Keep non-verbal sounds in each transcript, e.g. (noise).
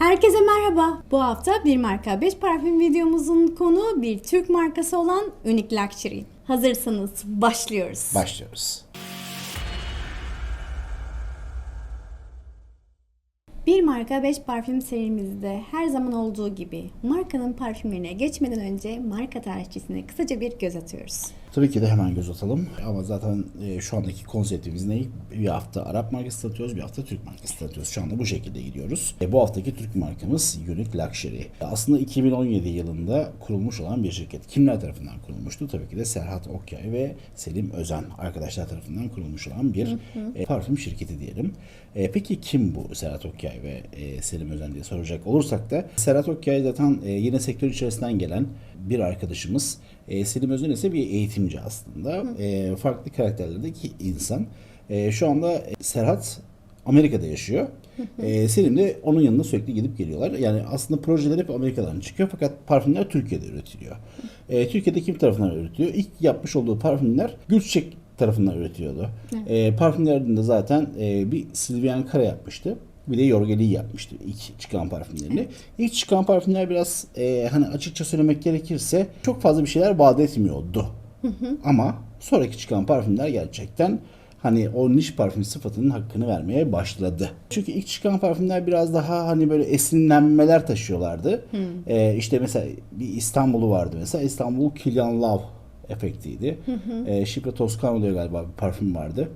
Herkese merhaba. Bu hafta bir marka 5 parfüm videomuzun konu bir Türk markası olan Unique Luxury. Hazırsanız başlıyoruz. Başlıyoruz. Bir marka 5 parfüm serimizde her zaman olduğu gibi markanın parfümlerine geçmeden önce marka tarihçisine kısaca bir göz atıyoruz. Tabii ki de hemen göz atalım. Ama zaten e, şu andaki konseptimiz ne? Bir hafta Arap markası satıyoruz, bir hafta Türk markası satıyoruz. Şu anda bu şekilde gidiyoruz. E, bu haftaki Türk markamız Unique Luxury. Aslında 2017 yılında kurulmuş olan bir şirket. Kimler tarafından kurulmuştu? Tabii ki de Serhat Okyay ve Selim Özen arkadaşlar tarafından kurulmuş olan bir e, parfüm şirketi diyelim. E, peki kim bu Serhat Okyay ve e, Selim Özen diye soracak olursak da Serhat Okyay zaten e, yine sektör içerisinden gelen bir arkadaşımız. E, Selim Özen ise bir eğitimci aslında. E, farklı karakterlerdeki insan. E, şu anda Serhat Amerika'da yaşıyor. E, Selim de onun yanına sürekli gidip geliyorlar. Yani aslında projeler hep Amerika'dan çıkıyor fakat parfümler Türkiye'de üretiliyor. E, Türkiye'de kim tarafından üretiliyor? İlk yapmış olduğu parfümler Gülçiçek tarafından üretiyordu. E, parfümlerinde zaten e, bir Sylvian Kara yapmıştı. Bir de Yorgeli yapmıştı ilk çıkan parfümlerini. İlk çıkan parfümler biraz e, hani açıkça söylemek gerekirse çok fazla bir şeyler vaat etmiyordu. Ama sonraki çıkan parfümler gerçekten hani o niş parfüm sıfatının hakkını vermeye başladı. Çünkü ilk çıkan parfümler biraz daha hani böyle esinlenmeler taşıyorlardı. E, işte mesela bir İstanbul'u vardı mesela. İstanbul Kilian Love efektiydi. E, Şipre Toscano diye galiba bir parfüm vardı.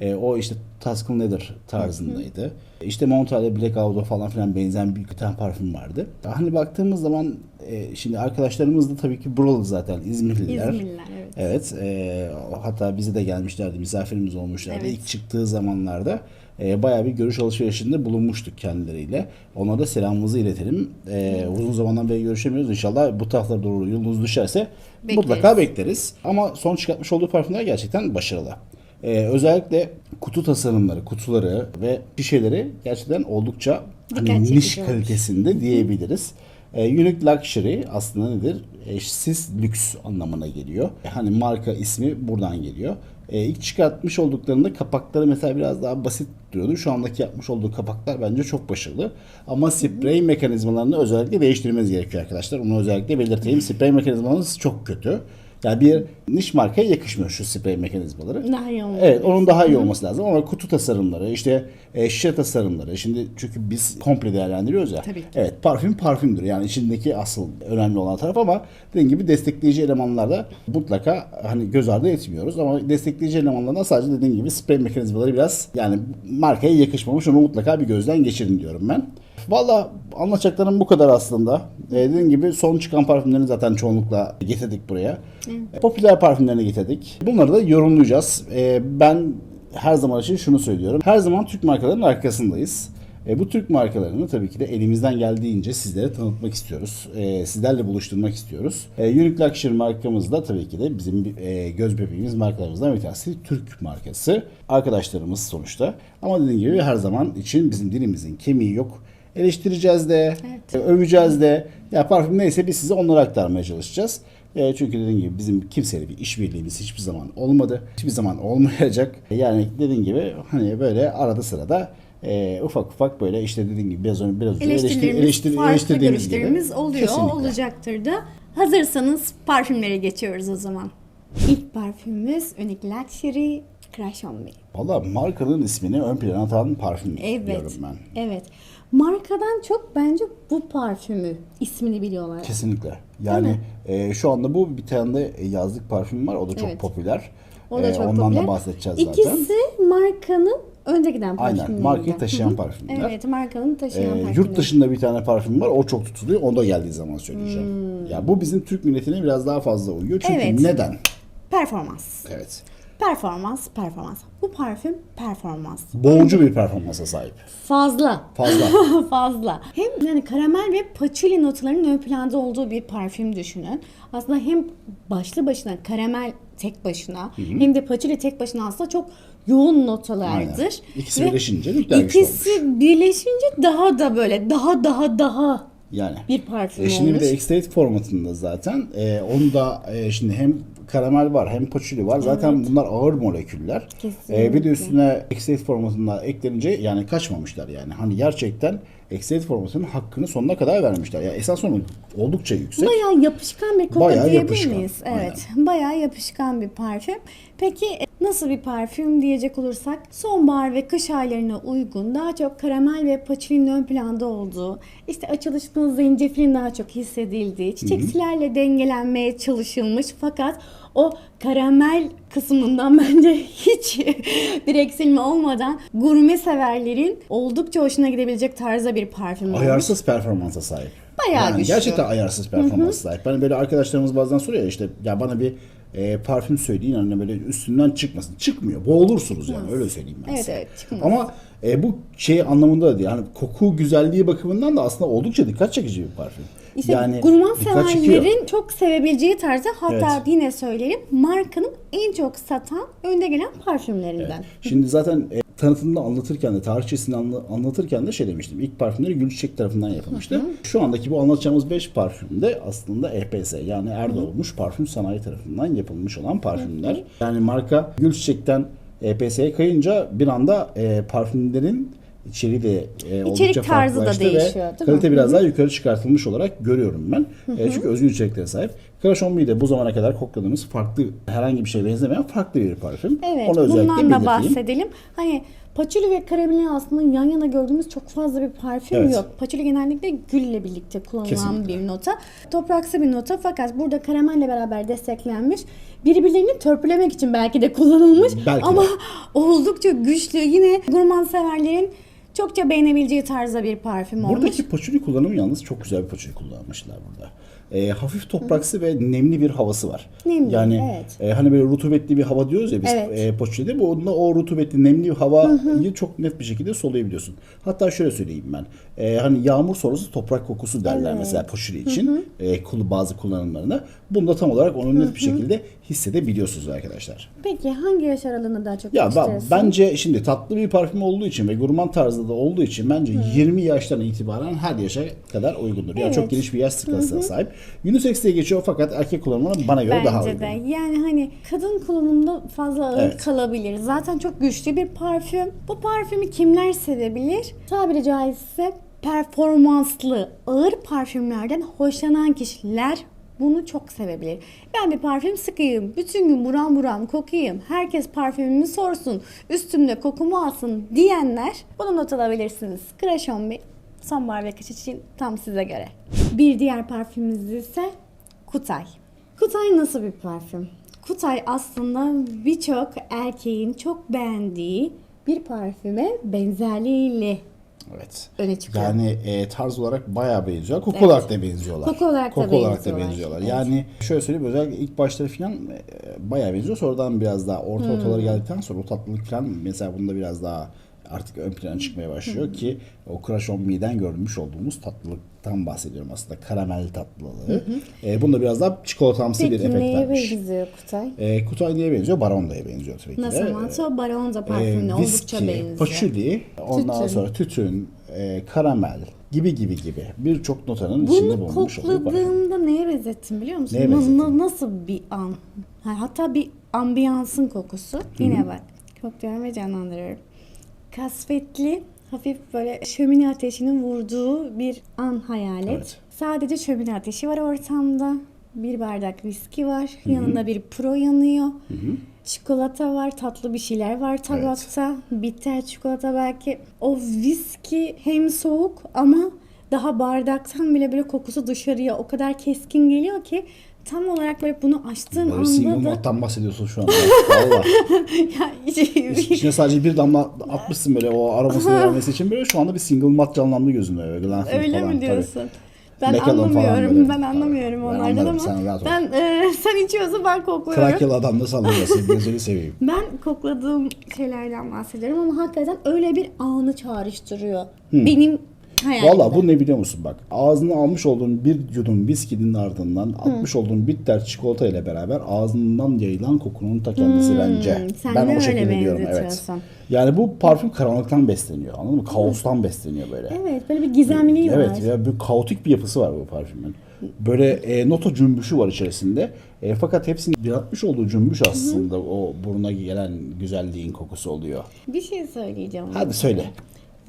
E, o işte Tuscan Leather tarzındaydı. İşte Montale Black Auto falan filan benzeyen bir tane parfüm vardı. Hani baktığımız zaman e, şimdi arkadaşlarımız da tabii ki buralı zaten İzmirliler. İzmirliler, evet. Evet. e, hatta bize de gelmişlerdi, misafirimiz olmuşlardı. Evet. İlk çıktığı zamanlarda e, bayağı bir görüş alışverişinde bulunmuştuk kendileriyle. Onlara da selamımızı iletelim. E, uzun zamandan beri görüşemiyoruz. İnşallah bu taraflara doğru yolunuz düşerse Bekleriz. mutlaka bekleriz. Ama son çıkartmış olduğu parfümler gerçekten başarılı. Ee, özellikle kutu tasarımları, kutuları ve şişeleri gerçekten oldukça hani Dikkat niş çekici olmuş. kalitesinde diyebiliriz. Ee, Unique Luxury aslında nedir? Eşsiz lüks anlamına geliyor. Hani marka ismi buradan geliyor. Ee, ilk çıkartmış olduklarında kapakları mesela biraz daha basit duruyordu. Şu andaki yapmış olduğu kapaklar bence çok başarılı. Ama sprey mekanizmalarını özellikle değiştirmeniz gerekiyor arkadaşlar. Onu özellikle belirteyim. Sprey mekanizmalarınız çok kötü. Yani bir niş markaya yakışmıyor şu sprey mekanizmaları. Daha iyi olmalı. Evet onun daha iyi olması lazım ama kutu tasarımları işte e, şişe tasarımları şimdi çünkü biz komple değerlendiriyoruz ya. Tabii ki. Evet parfüm parfümdür yani içindeki asıl önemli olan taraf ama dediğim gibi destekleyici elemanlarda mutlaka hani göz ardı etmiyoruz ama destekleyici elemanlardan sadece dediğim gibi sprey mekanizmaları biraz yani markaya yakışmamış onu mutlaka bir gözden geçirin diyorum ben. Valla anlatacaklarım bu kadar aslında. Ee, dediğim gibi son çıkan parfümlerini zaten çoğunlukla getirdik buraya. Popüler parfümlerini getirdik. Bunları da yorumlayacağız. Ee, ben her zaman için şunu söylüyorum. Her zaman Türk markalarının arkasındayız. E, bu Türk markalarını tabii ki de elimizden geldiğince sizlere tanıtmak istiyoruz. E, sizlerle buluşturmak istiyoruz. E, Unique Luxury markamız da tabii ki de bizim e, göz bebeğimiz markalarımızdan bir tanesi Türk markası. Arkadaşlarımız sonuçta. Ama dediğim gibi her zaman için bizim dilimizin kemiği yok. Eleştireceğiz de, Evet. e, öveceğiz de. Ya parfüm neyse biz size onları aktarmaya çalışacağız. E, çünkü dediğim gibi bizim kimseyle bir işbirliğimiz hiçbir zaman olmadı. Hiçbir zaman olmayacak. Yani dediğim gibi hani böyle arada sırada e, ufak ufak böyle işte dediğim gibi biraz önce biraz önce eleştir, eleştir, eleştirdiğimiz gibi. oluyor, Kesinlikle. olacaktır da. Hazırsanız parfümlere geçiyoruz o zaman. İlk parfümümüz Unique Luxury Crush on Me. Valla markanın ismini ön plana atan parfüm Evet. diyorum ben. Evet. Markadan çok bence bu parfümü ismini biliyorlar. Kesinlikle. Yani e, şu anda bu bir tane de yazlık parfüm var. O da çok Evet. popüler. O da E, çok ondan popüler. da bahsedeceğiz zaten. İkisi markanın önde giden Aynen, parfümleri. markayı taşıyan parfümler. Evet, markanın taşıyan Ee, parfümleri. yurt dışında bir tane parfüm var. O çok tutuluyor. Onda geldiği zaman söyleyeceğim. Hmm. Ya bu bizim Türk milletine biraz daha fazla uyuyor. Çünkü Evet. neden? Performans. Evet. Performans, performans. Bu parfüm performans. Boğucu bir performansa sahip. Fazla. Fazla. (laughs) Fazla. Hem yani karamel ve patchouli notalarının ön planda olduğu bir parfüm düşünün. Aslında hem başlı başına karamel tek başına hem de patchouli tek başına aslında çok yoğun notalardır. Aynen. İkisi Ve birleşince güçlü İkisi birleşince daha da böyle daha daha daha Yani. bir parfüm E şimdi bir olmuş. de extrait formatında zaten. E, onu da e, şimdi hem karamel var hem patchouli var. Zaten bunlar ağır moleküller. Kesinlikle. E, bir de üstüne extrait formatında eklenince yani kaçmamışlar yani. Hani gerçekten Extended formatının hakkını sonuna kadar vermişler. Ya esas onun oldukça yüksek. Bayağı yapışkan bir koku Bayağı diyebilir yapışkan, miyiz? Evet. Bayağı yapışkan bir parfüm. Peki e, nasıl bir parfüm diyecek olursak sonbahar ve kış aylarına uygun daha çok karamel ve paçilinin ön planda olduğu işte açılışında zencefilin daha çok hissedildiği çiçeksilerle dengelenmeye çalışılmış fakat o karamel kısmından (laughs) bence hiç (laughs) bir eksilme olmadan gurme severlerin oldukça hoşuna gidebilecek tarzda bir parfüm olmuş. Ayarsız performansa sahip. Bayağı yani güçlü. Gerçekten ayarsız performansa sahip. Hani böyle arkadaşlarımız bazen soruyor işte ya bana bir e, parfüm söyleyin hani böyle üstünden çıkmasın. Çıkmıyor. Boğulursunuz yani öyle söyleyeyim ben Evet, size. evet, çıkmaz. Ama e, bu şey anlamında da değil. Yani koku güzelliği bakımından da aslında oldukça dikkat çekici bir parfüm. İşte yani gurman severlerin çok sevebileceği tarzda hatta Evet. yine söyleyelim markanın en çok satan önde gelen parfümlerinden. Şimdi zaten e, tanıtımını anlatırken de tarihçesini anla- anlatırken de şey demiştim. İlk parfümleri Gülçiçek tarafından yapılmıştı. Şu andaki bu anlatacağımız 5 parfüm de aslında EPS yani Erdoğmuş Parfüm Sanayi tarafından yapılmış olan parfümler. Yani marka Gülçiçek'ten EPS'ye kayınca bir anda e, parfümlerin içeriği de e, oldukça tarzı da değişiyor, değil mi? kalite biraz daha yukarı çıkartılmış olarak görüyorum ben. E, çünkü özgün içeriklere sahip. Crash On Me de bu zamana kadar kokladığımız farklı herhangi bir şeye benzemeyen farklı bir parfüm. Evet, özellikle bundan da bahsedelim. Hani Paçuli ve karameli aslında yan yana gördüğümüz çok fazla bir parfüm Evet. yok. Paçuli genellikle gülle birlikte kullanılan Kesinlikle. bir nota. Topraksı bir nota fakat burada karamelle beraber desteklenmiş. Birbirlerini törpülemek için belki de kullanılmış Belki de. ama (laughs) oldukça güçlü. Yine gurman severlerin çokça beğenebileceği tarzda bir parfüm olmuş. Buradaki paçuli kullanımı yalnız çok güzel bir paçuli kullanmışlar burada. Ee, hafif topraksı ve nemli bir havası var. Nemli, yani evet. e, hani böyle rutubetli bir hava diyoruz ya biz Evet. e, paçulide bu onunla o rutubetli nemli havayı çok net bir şekilde soluyabiliyorsun. Hatta şöyle söyleyeyim ben. E, hani yağmur sonrası toprak kokusu derler mesela paçuli için e, kul- bazı kullanımlarına. Bunda tam olarak onu net bir şekilde hissedebiliyorsunuz arkadaşlar. Peki hangi yaş aralığında daha çok Ya ben, bence şimdi tatlı bir parfüm olduğu için ve gurman tarzı da olduğu için bence 20 yaştan itibaren her yaşa kadar uygundur. Yani Evet. çok geniş bir yaş skalasına sahip. Unisex diye geçiyor fakat erkek kullanımına bana göre daha Bence uygun. de. Yani hani kadın kullanımında fazla ağır Evet. kalabilir. Zaten çok güçlü bir parfüm. Bu parfümü kimler sevebilir? Tabiri caizse performanslı, ağır parfümlerden hoşlanan kişiler bunu çok sevebilir. Ben bir parfüm sıkayım, bütün gün buram buram kokayım, herkes parfümümü sorsun, üstümde kokumu alsın diyenler bunu not alabilirsiniz. Crash on sonbahar ve kış için tam size göre. Bir diğer parfümümüz ise Kutay. Kutay nasıl bir parfüm? Kutay aslında birçok erkeğin çok beğendiği bir parfüme benzerliğiyle Evet. öne çıkıyor. Yani e, tarz olarak bayağı benziyor. Koku Evet. olarak da benziyorlar. Koku olarak da Koku olarak da benziyorlar. benziyorlar. Evet. Yani şöyle söyleyeyim özellikle ilk başları falan e, bayağı benziyor. Sonradan biraz daha orta Hmm. ortalara geldikten sonra o tatlılık falan mesela bunda biraz daha artık ön plana çıkmaya başlıyor ki o Crush on Me'den görmüş olduğumuz tatlılıktan bahsediyorum aslında. Karamel tatlılığı. E, bunda biraz daha çikolatamsı bir Peki efekt neye vermiş. benziyor Kutay? E, Kutay neye benziyor? Baronda'ya benziyor tabii ki de. Nasıl Mato Baronza parfümüne E, oldukça benziyor. paçuli, ondan Tütün. sonra tütün, e, karamel gibi gibi gibi birçok notanın içinde Bunu bulunmuş olduğu parfüm. kokladığımda neye benzettim biliyor musun? Neye benzettin? na- nasıl bir an? Ha, Hatta bir ambiyansın kokusu. Yine bak. Kokluyorum ve canlandırıyorum. Kasvetli, hafif böyle şömine ateşinin vurduğu bir an hayal et. Evet. Sadece şömine ateşi var ortamda. Bir bardak viski var. Yanında bir pro yanıyor. Çikolata var, tatlı bir şeyler var tabakta. Bitter çikolata belki. O viski hem soğuk ama daha bardaktan bile böyle kokusu dışarıya o kadar keskin geliyor ki tam olarak böyle bunu açtığım Böyle anda da malt'tan bahsediyorsun şu anda. (laughs) Valla. ya, içi- İçine sadece bir damla atmışsın böyle o aromasını (laughs) vermesi için böyle şu anda bir single malt canlandı gözünde. Böyle, Glenfiddich Öyle falan, mi tabii. diyorsun? Ben Macallan falan anlamıyorum. böyle. Ben anlamıyorum Ben onlardan anlarım, ama sen rahat ol. ben e, (laughs) sen içiyorsun ben kokluyorum. Trakyalı adam da sallayasın. Gözünü seveyim. Ben kokladığım şeylerden bahsediyorum ama hakikaten öyle bir anı çağrıştırıyor. Benim hayalimde. Valla bu ne biliyor musun bak. Ağzına almış olduğun bir yudum viskinin ardından atmış olduğun bitter çikolata ile beraber ağzından yayılan kokunun ta kendisi bence. Hmm, sen ben de o öyle şekilde diyorum evet. benzetiyorsun. Yani bu parfüm karanlıktan besleniyor anladın mı? Kaostan besleniyor böyle. Evet böyle bir gizemliği var. Evet ya bir kaotik bir yapısı var bu parfümün. Böyle e, nota cümbüşü var içerisinde. E, fakat hepsinin yaratmış olduğu cümbüş aslında o buruna gelen güzelliğin kokusu oluyor. Bir şey söyleyeceğim. Hadi söyle.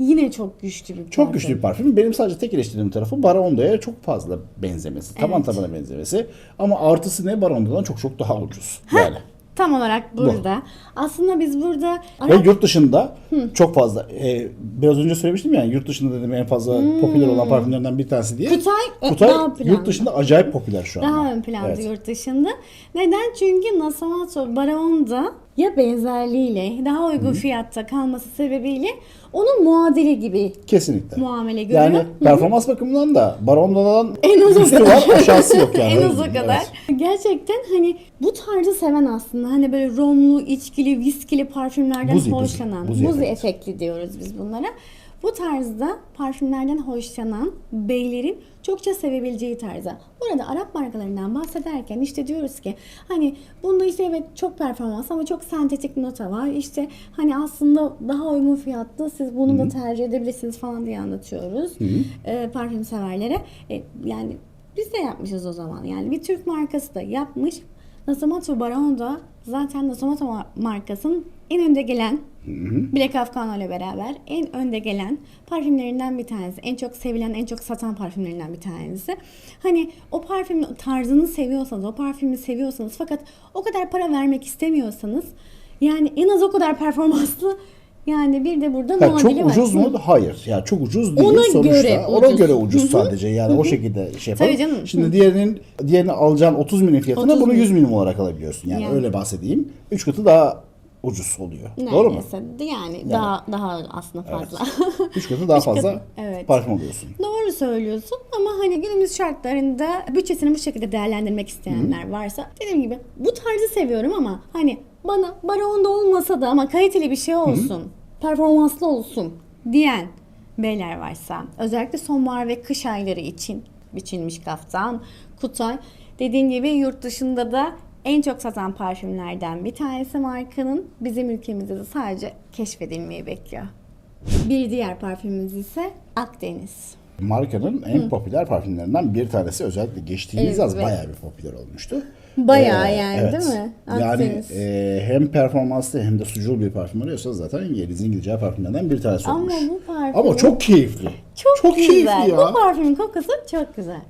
Yine çok güçlü bir Çok parfüm. güçlü bir parfüm. Benim sadece tek eleştirdiğim tarafı Barondo'ya çok fazla benzemesi. Taban Evet. tabana benzemesi. Ama artısı ne? Barondo'dan çok çok daha ucuz. Yani. Tam olarak burada. Aslında biz burada Ve yurt dışında çok fazla e, biraz önce söylemiştim ya yurt dışında dedim en fazla popüler olan parfümlerden bir tanesi diye. Hmm. Kutay, ö, Kutay daha planda. yurt dışında acayip popüler şu an. daha ön planda yurt dışında. Neden? Çünkü Nasamato Baron'da ya benzerliğiyle daha uygun fiyatta kalması sebebiyle onun muadili gibi Kesinlikle. muamele görüyor. Yani Hı. performans bakımından da Barondo'dan (laughs) En az üstü var aşağısı yok yani. (laughs) en az o kadar. Evet. Gerçekten hani bu tarzı seven aslında hani böyle romlu, içkili, viskili parfümlerden Buzi, buzi. hoşlanan, Buzi buzi, efekt. efektli diyoruz biz bunlara. Bu tarzda parfümlerden hoşlanan beylerin çokça sevebileceği tarzda. Burada Arap markalarından bahsederken işte diyoruz ki hani bunda işte evet çok performans ama çok sentetik nota var. İşte hani aslında daha uygun fiyatlı siz bunu da tercih edebilirsiniz falan diye anlatıyoruz e, parfüm severlere. E, yani biz de yapmışız o zaman. Yani bir Türk markası da yapmış. Nasamato Baron da zaten Nasamato mar- markasının en önde gelen Black Afgano ile beraber en önde gelen parfümlerinden bir tanesi. En çok sevilen, en çok satan parfümlerinden bir tanesi. Hani o parfümün tarzını seviyorsanız, o parfümü seviyorsanız fakat o kadar para vermek istemiyorsanız yani en az o kadar performanslı yani bir de burada Ya muadili çok ucuz mu? Hayır. Ya çok ucuz değil Ona sonuçta. göre Ona ucuz. göre ucuz sadece. Yani o şekilde şey yapalım. Tabii canım. Şimdi diğerinin diğerini alacağın 30 milim fiyatına 30 bunu milim. 100 milim olarak alabiliyorsun. Yani, Yani. öyle bahsedeyim. 3 katı daha ucuz oluyor. Doğru mu? Neredeyse. Yani, daha daha aslında fazla. (laughs) 3 katı daha fazla katı, evet. parfüm alıyorsun. Doğru söylüyorsun ama hani günümüz şartlarında bütçesini bu şekilde değerlendirmek isteyenler varsa dediğim gibi bu tarzı seviyorum ama hani bana baronda olmasa da ama kaliteli bir şey olsun, performanslı olsun diyen beyler varsa özellikle sonbahar ve kış ayları için biçilmiş kaftan, Kutay dediğin gibi yurt dışında da en çok satan parfümlerden bir tanesi markanın bizim ülkemizde de sadece keşfedilmeyi bekliyor. Bir diğer parfümümüz ise Akdeniz. Markanın en popüler parfümlerinden bir tanesi özellikle geçtiğimiz yaz Evet. bayağı bir popüler olmuştu. Bayağı yani, değil mi? Yani Akdeniz. e, hem performanslı hem de sucul bir parfüm arıyorsanız zaten Yeliz'in gideceği parfümlerden bir tanesi Ama olmuş. bu parfüm- Ama çok keyifli. Çok, güzel. keyifli ya. Bu parfümün kokusu çok güzel.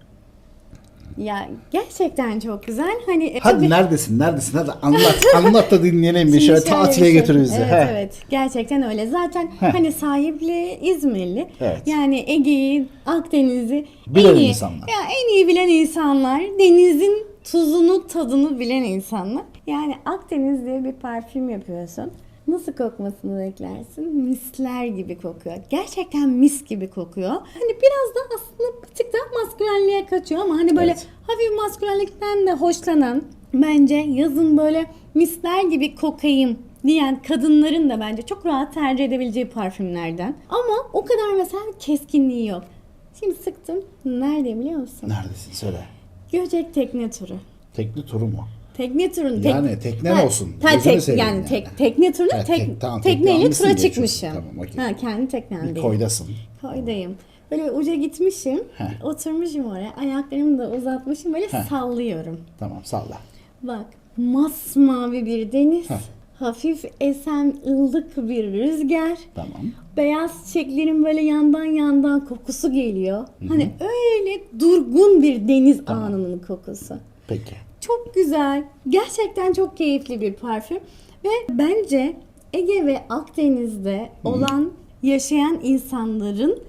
Ya gerçekten çok güzel. Hani e, Hadi tabii- neredesin neredesin hadi anlat (laughs) anlat da dinleyelim bir şöyle şöyle tatile şey- götür bizi. Evet evet gerçekten öyle. Zaten Heh. hani sahipli İzmirli. Evet. Yani Ege'yi, Akdeniz'i Bilen en iyi, insanlar. Ya en iyi bilen insanlar. Denizin tuzunu, tadını bilen insanlar. Yani Akdeniz diye bir parfüm yapıyorsun. Nasıl kokmasını beklersin? Misler gibi kokuyor. Gerçekten mis gibi kokuyor. Hani biraz da aslında bir tık daha maskülenliğe kaçıyor ama hani böyle Evet. hafif maskülenlikten de hoşlanan bence yazın böyle misler gibi kokayım diyen kadınların da bence çok rahat tercih edebileceği parfümlerden. Ama o kadar mesela keskinliği yok. Şimdi sıktım. Nerede biliyor musun? Neredesin söyle. Göcek tekne turu. Tekli turu mu? Tekne turunu tek- Yani teknen Ha, olsun. Ha, tek, yani, yani. tek, tekne turunu Ha, tek, tek- tamam, tekne tekneyle tura çıkmışım. Tamam, okey. Ha, kendi teknemdeyim. Bir koydasın. Koydayım. Böyle uca gitmişim. Heh. Oturmuşum oraya. Ayaklarımı da uzatmışım. Böyle Heh. sallıyorum. Tamam salla. Bak masmavi bir deniz. Heh. Hafif esen ılık bir rüzgar. Tamam. Beyaz çiçeklerin böyle yandan yandan kokusu geliyor. Hani öyle durgun bir deniz anının kokusu. Peki. Çok güzel. Gerçekten çok keyifli bir parfüm. Ve bence Ege ve Akdeniz'de olan yaşayan insanların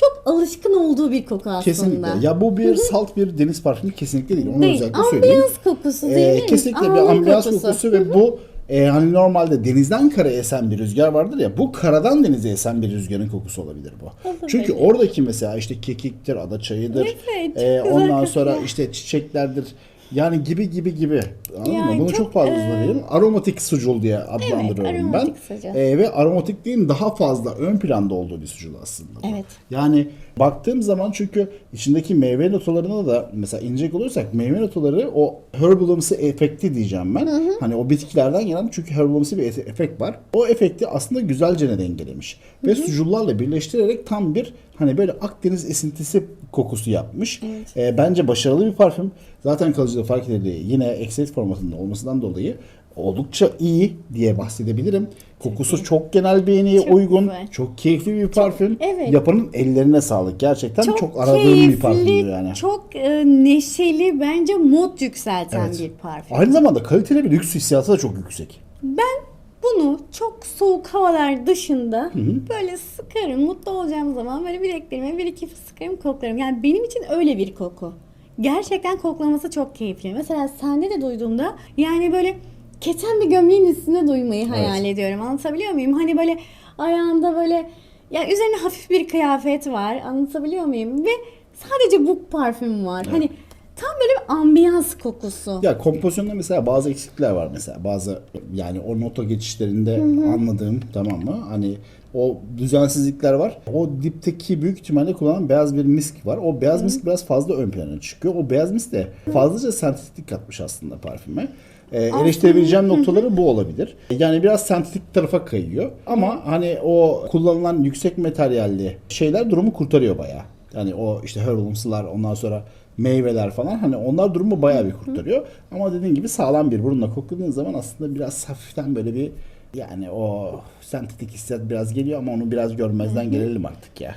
çok alışkın olduğu bir koku aslında. Kesinlikle. Ya bu bir salt bir deniz parfümü kesinlikle değil. Onu Değil. özellikle söyleyeyim. Ambiyans kokusu Ee, değil mi? kesinlikle bir Ağlı ambiyans kokusu. ve bu e, hani normalde denizden karaya esen bir rüzgar vardır ya bu karadan denize esen bir rüzgarın kokusu olabilir bu. Olabilir. Çünkü oradaki mesela işte kekiktir, ada çayıdır. Evet, çok e, güzel ondan sonra işte çiçeklerdir. Yani gibi gibi gibi. Anladın Yani mı? Bunu çok, çok, fazla e, uzmanıyım. Aromatik sucul diye adlandırıyorum ben. aromatik sucul. E, ve aromatikliğin daha fazla ön planda olduğu bir sucul aslında. Evet. Yani baktığım zaman çünkü içindeki meyve notalarına da mesela inecek olursak meyve notaları o herbalımsı efekti diyeceğim ben. Hani o bitkilerden gelen çünkü herbalımsı bir efe- efekt var. O efekti aslında güzelce dengelemiş. Ve sucullarla birleştirerek tam bir hani böyle Akdeniz esintisi kokusu yapmış. Ee, bence başarılı bir parfüm. Zaten kalıcılığı fark edildiği yine Exit formatında olmasından dolayı oldukça iyi diye bahsedebilirim. Kokusu çok genel beğeniye Çok uygun. güzel. Çok keyifli bir parfüm. evet. Yapanın ellerine sağlık. Gerçekten çok, aradığım bir parfümdü yani. Çok e, neşeli, bence mod yükselten Evet. bir parfüm. Aynı zamanda kaliteli bir lüks hissiyatı da çok yüksek. Ben bunu çok soğuk havalar dışında böyle sıkarım. Mutlu olacağım zaman böyle bileklerime bir iki sıkarım koklarım. Yani benim için öyle bir koku. Gerçekten koklaması çok keyifli. Mesela sende de duyduğumda yani böyle keten bir gömleğin üstünde duymayı hayal ediyorum. Anlatabiliyor muyum? Hani böyle ayağında böyle ya üzerine hafif bir kıyafet var. Anlatabiliyor muyum? Ve sadece bu parfüm var. Hani tam böyle bir ambiyans kokusu. Ya kompozisyonda mesela bazı eksiklikler var mesela. Bazı yani o nota geçişlerinde anladığım tamam mı? Hani o düzensizlikler var. O dipteki büyük ihtimalle kullanılan beyaz bir misk var. O beyaz misk biraz fazla ön plana çıkıyor. O beyaz misk de fazlaca sentetik katmış aslında parfüme. Ee, eleştirebileceğim noktaları bu olabilir. Yani biraz sentetik tarafa kayıyor. Ama hani o kullanılan yüksek materyalli şeyler durumu kurtarıyor bayağı. Yani o işte herbums'lar ondan sonra meyveler falan hani onlar durumu bayağı bir kurtarıyor. Ama dediğin gibi sağlam bir burunla kokladığın zaman aslında biraz hafiften böyle bir yani o sentetik hissiyat biraz geliyor ama onu biraz görmezden gelelim artık ya.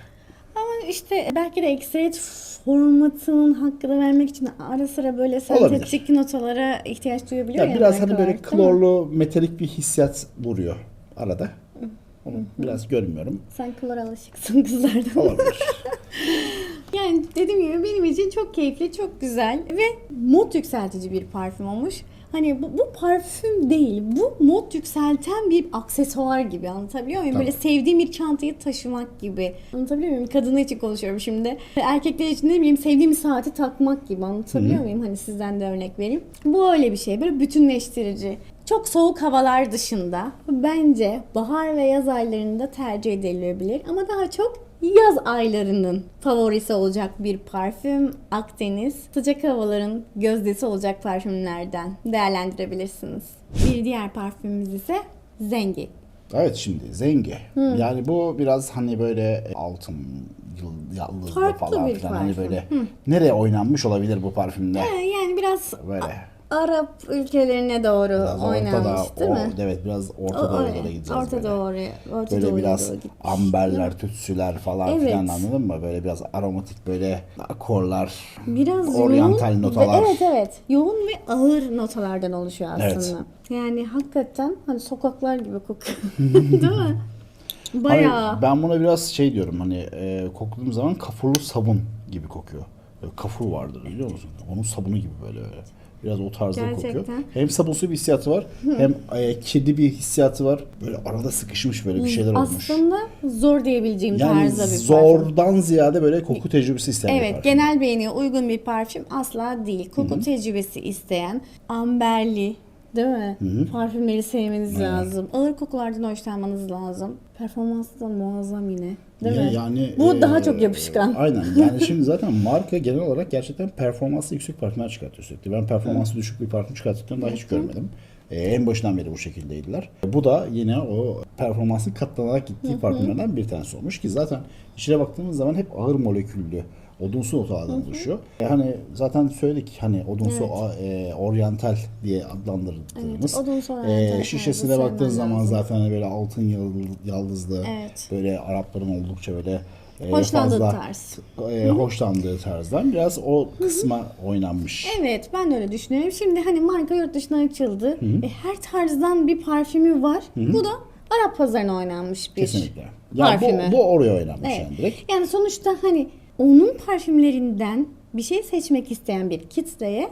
Ama işte belki de X-Ray formatının hakkını vermek için ara sıra böyle sentetik notalara ihtiyaç duyabiliyor Ya ya. biraz hani böyle klorlu metalik bir hissiyat vuruyor arada. Onu biraz görmüyorum. Sen klor alışıksın kızlardan. Olabilir. (laughs) Yani dediğim gibi benim için çok keyifli, çok güzel ve mod yükseltici bir parfüm olmuş. Hani bu, bu parfüm değil, bu mod yükselten bir aksesuar gibi anlatabiliyor muyum? Tabii. Böyle sevdiğim bir çantayı taşımak gibi. Anlatabiliyor muyum? Kadını için konuşuyorum şimdi. Erkekler için ne bileyim sevdiğim saati takmak gibi anlatabiliyor muyum? Hani sizden de örnek vereyim. Bu öyle bir şey. Böyle bütünleştirici. Çok soğuk havalar dışında bence bahar ve yaz aylarında tercih edilebilir. Ama daha çok yaz aylarının favorisi olacak bir parfüm Akdeniz. Sıcak havaların gözdesi olacak parfümlerden değerlendirebilirsiniz. Bir diğer parfümümüz ise Zengi. Evet şimdi Zenge. Yani bu biraz hani böyle altın yıl- yıldızlı falan filan hani böyle nereye oynanmış olabilir bu parfümde? Ee, Yani biraz Böyle. Arap ülkelerine doğru Biraz oynanmış ortada, değil o- mi? Evet biraz Orta O- Doğu'ya gideceğiz Orta böyle. Orta Böyle Doğu'ya biraz doğru amberler, tütsüler falan Evet. filan anladın mı? Böyle biraz aromatik böyle akorlar, Biraz oryantal yoğun notalar. Ve, evet evet. Yoğun ve ağır notalardan oluşuyor Evet. aslında. Yani hakikaten hani sokaklar gibi kokuyor. (laughs) Değil mi? Bayağı. Hani ben buna biraz şey diyorum hani e, kokladığım zaman kafurlu sabun gibi kokuyor. Böyle kafur vardır biliyor musun? Onun sabunu gibi böyle öyle. Biraz o tarzda kokuyor. Gerçekten. Hem sabunsu bir hissiyatı var hem e, kedi bir hissiyatı var. Böyle arada sıkışmış böyle bir şeyler olmuş. Aslında zor diyebileceğim Yani tarzda bir parfüm. zordan ziyade böyle koku tecrübesi isteyen bir Evet, parfüm. genel beğeniye uygun bir parfüm asla değil. Koku tecrübesi isteyen, amberli, değil mi? Parfümleri sevmeniz lazım. Ağır kokulardan hoşlanmanız lazım. Performansı da muazzam yine. Değil Ya- mi? Yani Bu e, daha çok yapışkan. Aynen. (laughs) Yani şimdi zaten marka genel olarak gerçekten performanslı yüksek parfümler çıkartıyor sürekli. Ben performansı düşük bir parfüm çıkarttıklarını daha hiç görmedim. E, en başından beri bu şekildeydiler. Bu da yine o performansın katlanarak gittiği parfümlerden bir tanesi olmuş ki zaten içine baktığımız zaman hep ağır moleküllü odunsu notalardan oluşuyor. E, hani zaten söyledik hani odunsu a- e, oryantal diye adlandırdığımız. Evet, odunsu e, oryantal şişesine tarzı baktığın zaman lazım. zaten hani böyle altın yıldız- yaldızlı Evet. böyle Arapların oldukça böyle e, Hoşlandığı fazla tarz. e, hoşlandığı tarzdan biraz o kısma oynanmış. Evet ben de öyle düşünüyorum. Şimdi hani marka yurt dışına açıldı. E, her tarzdan bir parfümü var. Bu da Arap pazarına oynanmış bir Kesinlikle. Yani parfümü. bu, bu oraya oynanmış Evet. yani direkt. Yani sonuçta hani onun parfümlerinden bir şey seçmek isteyen bir kitleye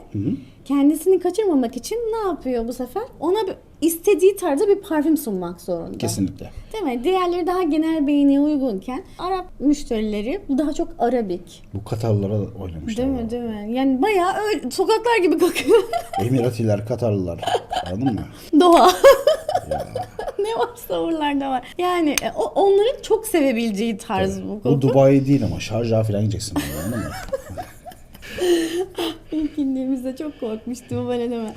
kendisini kaçırmamak için ne yapıyor bu sefer? Ona istediği tarzda bir parfüm sunmak zorunda. Kesinlikle. Değil mi? Diğerleri daha genel beğeniye uygunken Arap müşterileri daha çok Arabik. Bu Katarlılara oynamışlar. Değil mi? Değil mi? Yani bayağı öyle sokaklar gibi kokuyor. Emiratiler, Katarlılar. Anladın mı? (laughs) Doğa. (laughs) (laughs) ne varsa oralarda var. Yani e, o onların çok sevebileceği tarz bu Bu koku. Dubai değil ama Şarjah falan gideceksin. Anladın mı? (laughs) İlk indiğimizde çok korkmuştum böyle deme.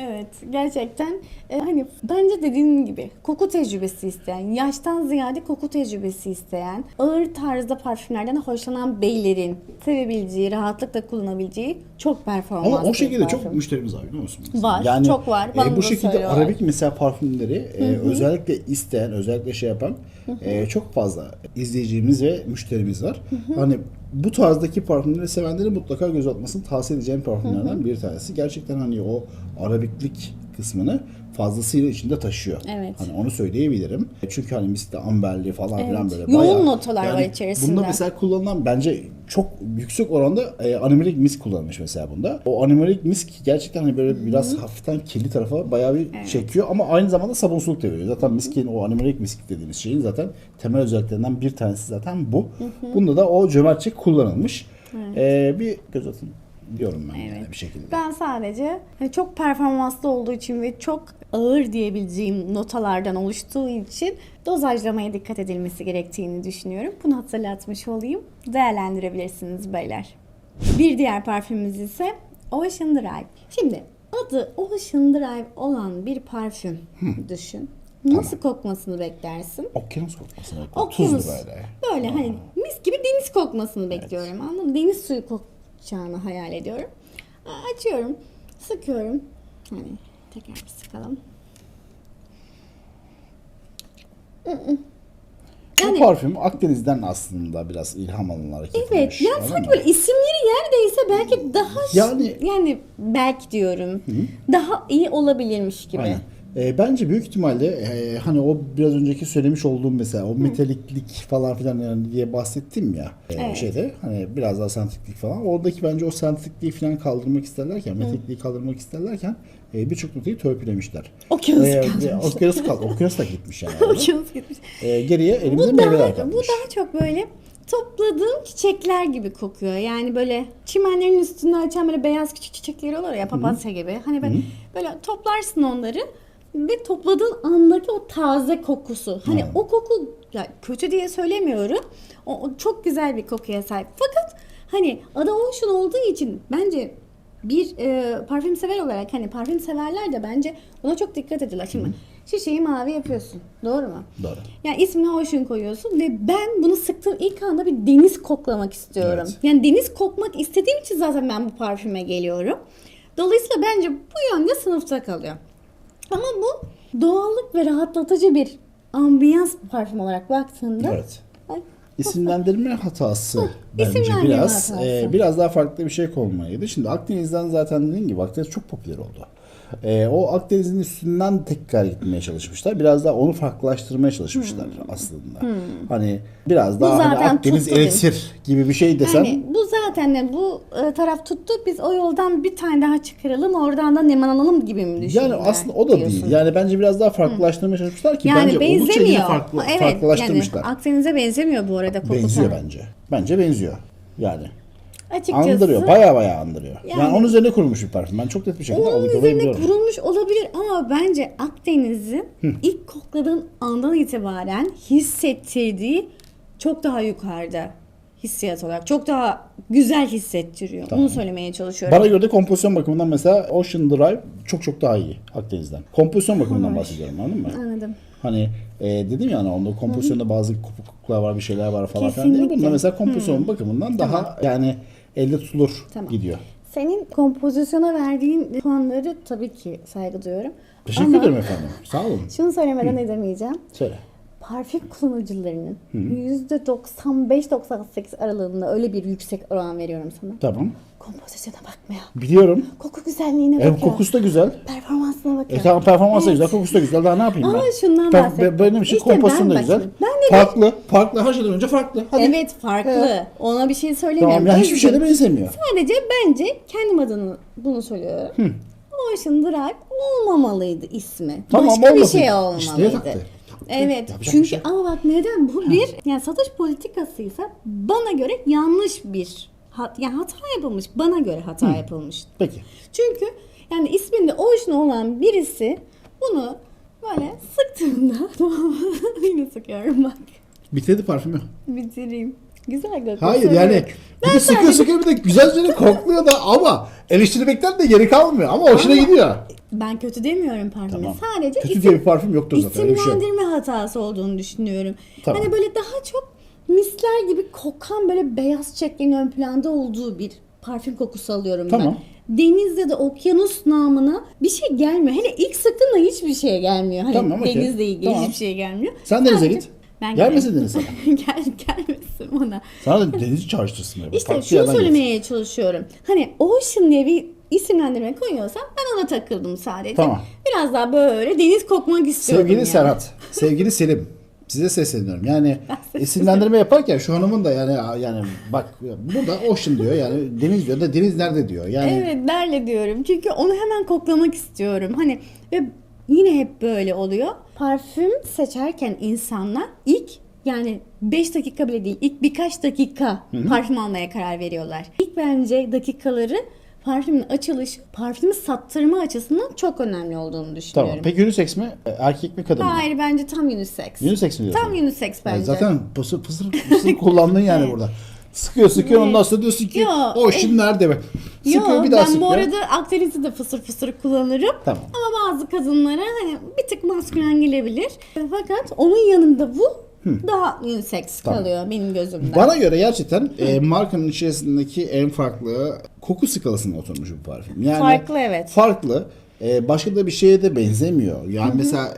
Evet gerçekten e, hani bence dediğin gibi koku tecrübesi isteyen, yaştan ziyade koku tecrübesi isteyen, ağır tarzda parfümlerden hoşlanan beylerin sevebileceği, rahatlıkla kullanabileceği çok performanslı Ama o şekilde parfüm. çok müşterimiz var biliyor musun? Var, çok var. Bana e, bu şekilde söylüyorlar. arabik mesela parfümleri e, özellikle isteyen, özellikle şey yapan e, çok fazla izleyicimiz ve müşterimiz var. Hani bu tarzdaki parfümleri sevenlerin mutlaka göz atmasını tavsiye edeceğim parfümlerden bir tanesi. Gerçekten hani o arabiklik kısmını fazlasıyla içinde taşıyor. Evet. Hani onu söyleyebilirim. Çünkü hani miskte amberli falan Evet. filan böyle Yoğun bayağı- notalar var içerisinde. Bunda mesela kullanılan bence çok yüksek oranda e, animalik misk kullanılmış mesela bunda. O animalik misk gerçekten hani böyle biraz hafiften kirli tarafa bayağı bir çekiyor ama aynı zamanda sabunsuluk da veriyor. Zaten miskin o animalik misk dediğimiz şeyin zaten temel özelliklerinden bir tanesi zaten bu. Bunda da o cömertçe kullanılmış. E, bir göz atın diyorum ben yani bir şekilde. Ben sadece hani çok performanslı olduğu için ve çok ağır diyebileceğim notalardan oluştuğu için dozajlamaya dikkat edilmesi gerektiğini düşünüyorum. Bunu hatırlatmış olayım. Değerlendirebilirsiniz beyler. Bir diğer parfümümüz ise Ocean Drive. Şimdi adı Ocean Drive olan bir parfüm düşün. Nasıl kokmasını beklersin? Okyanus kokması. evet. Okyanus. Tuzlu böyle. Böyle hani mis gibi deniz kokmasını bekliyorum. Anladın mı? Deniz suyu kokacağını hayal ediyorum. Açıyorum. Sıkıyorum. Hani tekrar bir sıkalım. Bu parfüm Akdeniz'den aslında biraz ilham alınarak Evet. Yani anladın sanki mı? böyle isimleri neredeyse belki daha Yani- yani belki diyorum. Daha iyi olabilirmiş gibi. Aynen. E, bence büyük ihtimalle e, hani o biraz önceki söylemiş olduğum mesela o metaliklik falan filan yani diye bahsettim ya e, Evet. şeyde hani biraz daha sentetiklik falan oradaki bence o sentetikliği falan kaldırmak isterlerken metalikliği kaldırmak isterlerken e, birçok notayı törpülemişler. Okyanus E, kaldırmışlar. okyanus kaldı. Okyanus da gitmiş yani. (laughs) Okyanus gitmiş. E, geriye elimizde Bu meyveler daha, kalmış. bu daha çok böyle topladığım çiçekler gibi kokuyor. Yani böyle çimenlerin üstünde açan böyle beyaz küçük çiçekleri olur ya papatya gibi. Hani böyle, böyle toplarsın onları ve topladığın andaki o taze kokusu. Hani Evet. o koku ya kötü diye söylemiyorum. O, o çok güzel bir kokuya sahip. Fakat hani adı Ocean olduğu için bence bir e, parfüm sever olarak hani parfüm severler de bence buna çok dikkat ediyorlar. Şimdi şişeyi mavi yapıyorsun. Doğru mu? Doğru. Yani ismini Ocean koyuyorsun ve ben bunu sıktığım ilk anda bir deniz koklamak istiyorum. Evet. Yani deniz kokmak istediğim için zaten ben bu parfüme geliyorum. Dolayısıyla bence bu yönde sınıfta kalıyor. Ama bu doğallık ve rahatlatıcı bir ambiyans parfüm olarak baktığında Evet. İsimlendirme hatası bence isimlendirme biraz hatası. e, biraz daha farklı bir şey konmalıydı. Şimdi Akdeniz'den zaten dediğim gibi Akdeniz çok popüler oldu. E, o Akdeniz'in üstünden tekrar gitmeye çalışmışlar. Biraz daha onu farklılaştırmaya çalışmışlar aslında. Hani biraz daha hani Akdeniz eliksir gibi bir şey desem. Yani bu zaten de bu e, taraf tuttu. Biz o yoldan bir tane daha çıkaralım. Oradan da nemalanalım gibi mi düşünüyorsun? yani aslında o da değil. Yani bence biraz daha farklılaştırmaya çalışmışlar ki Yani bence benzemiyor. farklı, evet, farklılaştırmışlar. Yani Akdeniz'e benzemiyor bu arada koku. benziyor bence. Bence benziyor. Yani. Açıkçası. Andırıyor. Baya baya andırıyor. Yani, Yani- onun üzerine kurulmuş bir parfüm. Ben çok net bir şekilde Onun üzerine kurulmuş olabilir ama bence Akdeniz'in ilk kokladığın andan itibaren hissettirdiği çok daha yukarıda hissiyat olarak. Çok daha güzel hissettiriyor. Bunu söylemeye çalışıyorum. Bana göre de kompozisyon bakımından mesela Ocean Drive çok çok daha iyi Akdeniz'den. Kompozisyon bakımından bahsediyorum anladın mı? Anladım. Hani e, dedim ya hani onda kompozisyonda bazı kopukluklar var bir şeyler var falan filan diye. Kesinlikle. Bunda mesela kompozisyon bakımından daha yani elde tutulur Tamam. gidiyor. Senin kompozisyona verdiğin puanları tabii ki saygı duyuyorum. Teşekkür Ama ederim efendim. Sağ olun. (laughs) Şunu söylemeden edemeyeceğim. Söyle. Parfüm kullanıcılarının %95-98 aralığında öyle bir yüksek oran veriyorum sana. Tamam. Kompozisyona bakmıyor. Biliyorum. Koku güzelliğine bakıyor. kokusu da güzel. Performansına bakıyor. E tamam performansı da Evet. güzel, kokusu da güzel. Daha ne yapayım Ama ben? şundan Per- bahsettim. Benim için İşte kompozisyon ben da güzel. ben de- farklı. Farklı. Her şeyden önce farklı. Hadi. Evet farklı. Ona bir şey söylemiyorum. Tamam ya hiçbir Özgür. şeyde benzemiyor. Sadece bence kendim adını bunu söylüyorum. Ocean Drive olmamalıydı ismi. Tamam, Başka bir olmasın. şey İşte olmalıydı. taktı. Evet. Yapacak bir Çünkü şey yok. ama bak neden bu bir yani satış politikasıysa bana göre yanlış bir hat, yani hata yapılmış. Bana göre hata yapılmış. Peki. Çünkü yani isminde Ocean olan birisi bunu böyle sıktığında (laughs) yine sıkıyorum bak. Bitirdi parfümü. Bitireyim. Güzel kokuyor. Hayır yani bir de sıkıyor sıkıyor bir de güzelce de kokluyor da ama eleştirmekten de geri kalmıyor ama hoşuna gidiyor. Ben kötü demiyorum parfüme. Tamam. Sadece Kötü diye bir parfüm yoktur zaten öyle bir şey yok. isimlendirme hatası olduğunu düşünüyorum. Tamam. Hani böyle daha çok misler gibi kokan böyle beyaz çiçeklerin ön planda olduğu bir parfüm kokusu alıyorum Tamam. ben. Denizde de okyanus namına bir şey gelmiyor. Hele ilk sıktığında hiçbir şey gelmiyor. Hani Tamam, okey. denizle ilgili Tamam. hiçbir şey gelmiyor. Sen denize Sadece- git. Ben Gelmesin denize. (laughs) Gel, gelmesin bana. Sana da denizi çağrıştırsın. İşte Farklı şunu söylemeye çalışıyorum. Hani Ocean diye bir isimlendirme koyuyorsam ben ona takıldım sadece. Tamam. Biraz daha böyle deniz kokmak istiyorum. Sevgili yani. Serhat, sevgili Selim. Size sesleniyorum. Yani (laughs) isimlendirme yaparken şu hanımın da yani yani bak burada ocean diyor yani deniz diyor da deniz nerede diyor. Yani Evet derle diyorum. Çünkü onu hemen koklamak istiyorum. Hani ve yine hep böyle oluyor. Parfüm seçerken insanlar ilk yani 5 dakika bile değil ilk birkaç dakika parfüm almaya karar veriyorlar. İlk bence dakikaları parfümün açılışı, parfümü sattırma açısından çok önemli olduğunu düşünüyorum. tamam. Peki unisex mi? Erkek mi kadın mı? Hayır bence tam unisex. Unisex mi diyorsun? Tam unisex bence. Yani zaten pısır pısır pısır kullandın yani (laughs) burada. Sıkıyor sıkıyor Evet. ondan sonra diyorsun ki Yo, ocean nerede be? Sıkıyor Yo, bir daha ben sıkıyor. bu arada Akdeniz'i de fısır fısır kullanırım. Tamam. Ama bazı kadınlara hani bir tık maskülen gelebilir. Fakat onun yanında bu daha unisex Tamam. kalıyor benim gözümde. Bana göre gerçekten e, markanın içerisindeki en farklı koku skalasına oturmuş bu parfüm. Yani Farklı, evet. Farklı. E, başka da bir şeye de benzemiyor. Yani mesela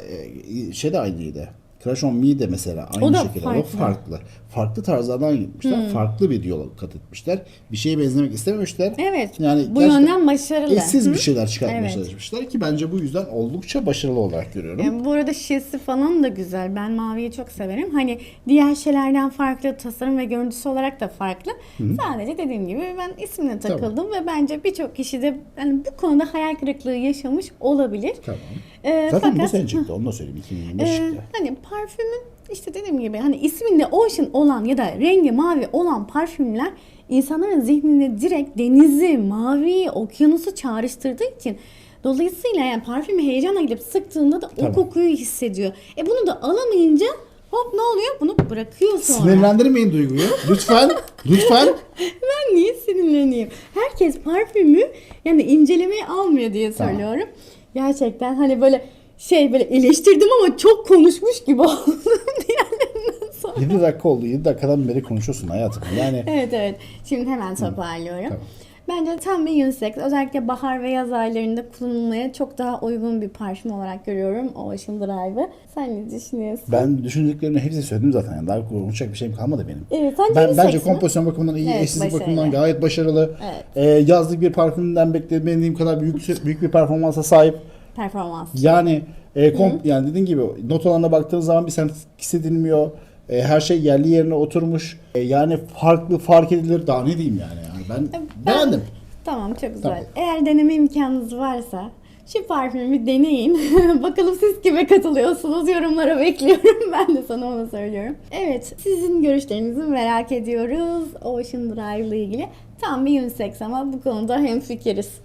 e, şey de aynıydı. Crush on Me de mesela aynı O şekilde farklı. farklı. Farklı tarzlardan gitmişler. Farklı bir yol kat etmişler. Bir şeye benzemek istememişler. Evet. Yani bu yönden başarılı. Eşsiz Hı? bir şeyler çıkartmaya Evet. çalışmışlar ki bence bu yüzden oldukça başarılı olarak görüyorum. Yani bu arada şişesi falan da güzel. Ben maviyi çok severim. Hani diğer şeylerden farklı tasarım ve görüntüsü olarak da farklı. Sadece dediğim gibi ben ismine takıldım ve bence birçok kişi de yani bu konuda hayal kırıklığı yaşamış olabilir. Tamam. Ee, Zaten bu fakat- sene çıktı. Onu da söyleyeyim. 2025 Ee, çıktı. hani parfümün işte dediğim gibi hani isminde ocean olan ya da rengi mavi olan parfümler insanların zihnine direkt denizi, mavi, okyanusu çağrıştırdığı için dolayısıyla yani parfümü heyecanla gidip sıktığında da Tabii. o kokuyu hissediyor. E bunu da alamayınca hop ne oluyor? Bunu bırakıyor sonra. Sinirlendirmeyin Duygu'yu. Lütfen. (laughs) lütfen. Ben niye sinirleneyim? Herkes parfümü yani incelemeye almıyor diye Tamam. söylüyorum. Gerçekten hani böyle şey böyle eleştirdim ama çok konuşmuş gibi (laughs) oldum diğerlerinden sonra. 7 dakika oldu. 7 dakikadan beri konuşuyorsun hayatım. Yani Evet evet. Şimdi hemen toparlıyorum. Tamam. Bence tam bir unisex. Özellikle bahar ve yaz aylarında kullanılmaya çok daha uygun bir parfüm olarak görüyorum Ocean Drive'ı. Sen ne düşünüyorsun? ben düşündüklerini hepsini söyledim zaten. Yani daha konuşacak bir şeyim kalmadı benim. Evet, sence ben, unisex bence mi? kompozisyon bakımından iyi, Evet, eşsizlik başarılı. bakımından gayet başarılı. Evet. Ee, yazlık bir parfümden beklemediğim kadar büyük büyük bir performansa sahip. Performans. Yani e, komp- yani dediğin gibi notalarına baktığınız zaman bir sen hissedilmiyor. E, her şey yerli yerine oturmuş. E, yani farklı fark edilir. Daha ne diyeyim yani. yani ben, Ben- beğendim. Tamam çok güzel. Tamam. Eğer deneme imkanınız varsa şu parfümü deneyin. (laughs) Bakalım siz kime katılıyorsunuz? Yorumlara bekliyorum. (laughs) Ben de sana onu söylüyorum. Evet, sizin görüşlerinizi merak ediyoruz. Ocean Drive ile ilgili. Tam bir unisex ama bu konuda hemfikiriz. (laughs)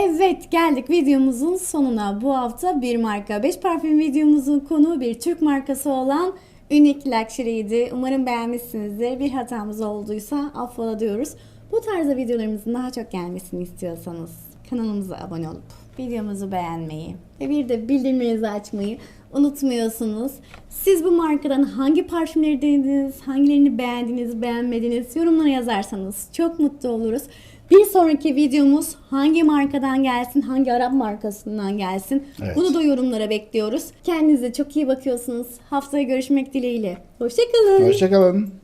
Evet geldik videomuzun sonuna. Bu hafta bir marka 5 parfüm videomuzun konu bir Türk markası olan Unique Luxury'ydi. Umarım beğenmişsinizdir. Bir hatamız olduysa affola diyoruz. Bu tarzda videolarımızın daha çok gelmesini istiyorsanız kanalımıza abone olup videomuzu beğenmeyi ve bir de bildirimlerinizi açmayı unutmuyorsunuz. Siz bu markadan hangi parfümleri denediniz, hangilerini beğendiniz, beğenmediniz yorumlara yazarsanız çok mutlu oluruz. Bir sonraki videomuz hangi markadan gelsin, hangi Arap markasından gelsin Evet. bunu da yorumlara bekliyoruz. Kendinize çok iyi bakıyorsunuz. Haftaya görüşmek dileğiyle. Hoşçakalın. Hoşçakalın.